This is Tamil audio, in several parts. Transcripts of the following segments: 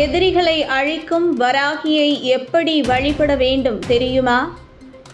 எதிரிகளை அழிக்கும் வராகியை எப்படி வழிபட வேண்டும் தெரியுமா?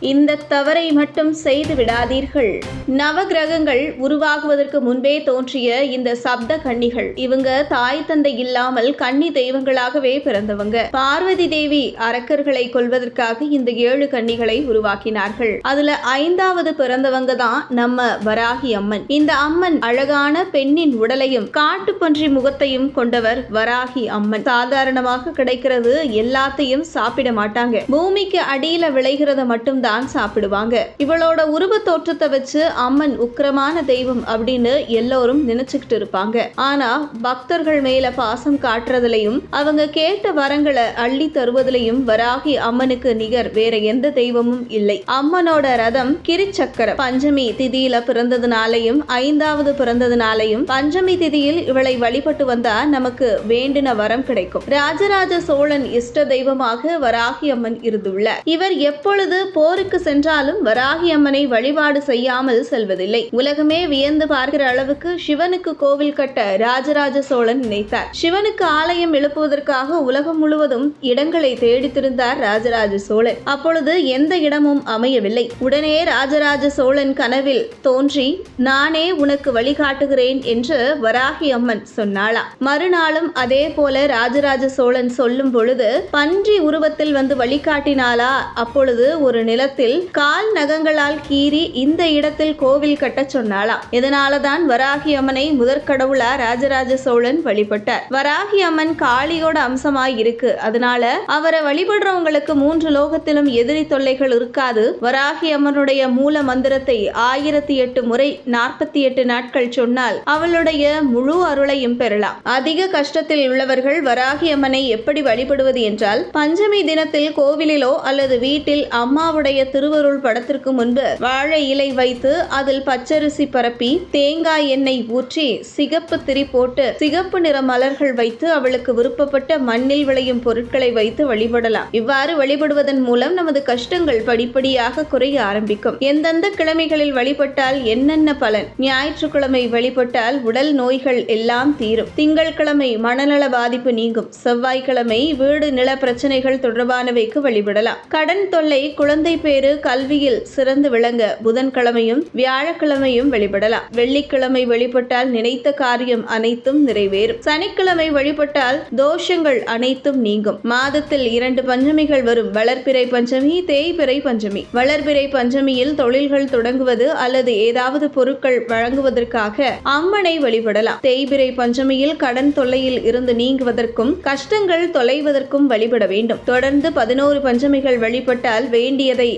இந்த தவறை மட்டும் செய்து விடாதீர்கள். நவகிரகங்கள் உருவாகுவதற்கு முன்பே தோன்றிய இந்த சப்த கன்னிகள் இவங்க தாய் தந்தை இல்லாமல் கன்னி தெய்வங்களாகவே பிறந்தவங்க. பார்வதி தேவி அரக்கர்களை கொல்வதற்காக இந்த ஏழு கன்னிகளை உருவாக்கினார்கள். அதுல ஐந்தாவது பிறந்தவங்க தான் நம்ம வராகி அம்மன். இந்த அம்மன் அழகான பெண்ணின் உடலையும் காட்டுப்பன்றி முகத்தையும் கொண்டவர் வராகி அம்மன். சாதாரணமாக கிடைக்கிறது எல்லாத்தையும் சாப்பிட மாட்டாங்க. பூமிக்கு அடியில விளைகிறத மட்டும்தான் தான் சாப்பிடுவாங்க. இவளோட உருவ தோற்றத்தை வச்சு அம்மன் உக்கிரமான தெய்வம் அப்படின்னு எல்லோரும் நினைச்சுக்கிட்டு இருப்பாங்க. ஆனா பக்தர்கள் மேல பாசம் காட்டுறதுலயும் அவங்க கேட்ட வரங்களை அள்ளி தருவதிலையும் வராகி அம்மனுக்கு நிகர் வேற எந்த தெய்வமும் இல்லை. அம்மனோட ரதம் கிரிச்சக்கரம். பஞ்சமி திதியில பிறந்ததுனாலையும் ஐந்தாவது பிறந்ததுனாலையும் பஞ்சமி திதியில் இவளை வழிபட்டு வந்தா நமக்கு வேண்டின வரம் கிடைக்கும். ராஜராஜ சோழன் இஷ்ட தெய்வமாக வராகி அம்மன் இருந்துள்ளார் இவர் எப்பொழுது போர் ஊருக்கு சென்றாலும் வராகி அம்மனை வழிபாடு செய்யாமல் செல்வதில்லை. உலகமே வியந்து பார்க்கிற அளவுக்கு சிவனுக்கு கோவில் கட்ட ராஜராஜ சோழன் நினைத்தார். சிவனுக்கு ஆலயம் எழுப்புவதற்காக உலகம் முழுவதும் இடங்களை தேடித்திருந்தார் ராஜராஜ சோழன். அப்பொழுது எந்த இடமும் அமையவில்லை. உடனே ராஜராஜ சோழன் கனவில் தோன்றி நானே உனக்கு வழிகாட்டுகிறேன் என்று வராகி அம்மன் சொன்னாளா. மறுநாளும் அதே போல ராஜராஜ சோழன் சொல்லும் பொழுது பன்றி உருவத்தில் வந்து வழிகாட்டினாளா? அப்பொழுது ஒரு நில நிலத்தில் கால் நகங்களால் கீறி இந்த இடத்தில் கோவில் கட்டச் சொன்னாளாம் இதனாலதான் வராகி அம்மனை முதற்கடவுளா ராஜராஜ சோழன் வழிபட்டார். வராகி அம்மன் காளியோட அம்சமாய் இருக்கு. அதனால அவரை வழிபடுறவங்களுக்கு மூன்று லோகத்திலும் எதிரி தொல்லைகள் இருக்காது. வராகி அம்மனுடைய மூல மந்திரத்தை ஆயிரத்தி எட்டு முறை நாற்பத்தி எட்டு நாட்கள் சொன்னால் அவளுடைய முழு அருளையும் பெறலாம். அதிக கஷ்டத்தில் உள்ளவர்கள் வராகி அம்மனை எப்படி வழிபடுவது என்றால் பஞ்சமி தினத்தில் கோவிலிலோ அல்லது வீட்டில் அம்மாவுடைய திருவருள் படத்திற்கு முன்பு வாழை இலை வைத்து அதில் பச்சரிசி பரப்பி தேங்காய் எண்ணெய் ஊற்றி சிகப்பு திரி போட்டு சிகப்பு நிற மலர்கள் வைத்து அவளுக்கு விருப்பப்பட்ட மண்ணில் விளையும் பொருட்களை வைத்து வழிபடலாம். இவ்வாறு வழிபடுவதன் மூலம் நமது கஷ்டங்கள் படிப்படியாக குறைய ஆரம்பிக்கும். எந்தெந்த கிழமைகளில் வழிபட்டால் என்னென்ன பலன்? ஞாயிற்றுக்கிழமை வழிபட்டால் உடல் நோய்கள் எல்லாம் தீரும். திங்கட்கிழமை மனநல பாதிப்பு நீங்கும். செவ்வாய்க்கிழமை வீடு நில பிரச்சனைகள் தொடர்பானவைக்கு வழிபடலாம். கடன் தொல்லை குழந்தை பேரு கல்வியில் சிறந்து விளங்க புதன்கிழமையும் வியாழக்கிழமையும் வழிபடலாம் வெள்ளிக்கிழமை வழிபட்டால் நினைத்த காரியம் அனைத்தும் நிறைவேறும். சனிக்கிழமை வழிபட்டால் தோஷங்கள் அனைத்தும் நீங்கும். மாதத்தில் இரண்டு பஞ்சமிகள் வரும். வளர்பிறை பஞ்சமி தேய்பிறை பஞ்சமி. வளர்பிறை பஞ்சமியில் தொழில்கள் தொடங்குவது அல்லது ஏதாவது பொருட்கள் வழங்குவதற்காக அம்மனை வழிபடலாம். தேய்பிறை பஞ்சமியில் கடன் தொல்லையில் இருந்து நீங்குவதற்கும் கஷ்டங்கள் தொலைவதற்கும் வழிபட வேண்டும். தொடர்ந்து பதினோரு பஞ்சமிகள் வழிபட்டால் வேண்டியதை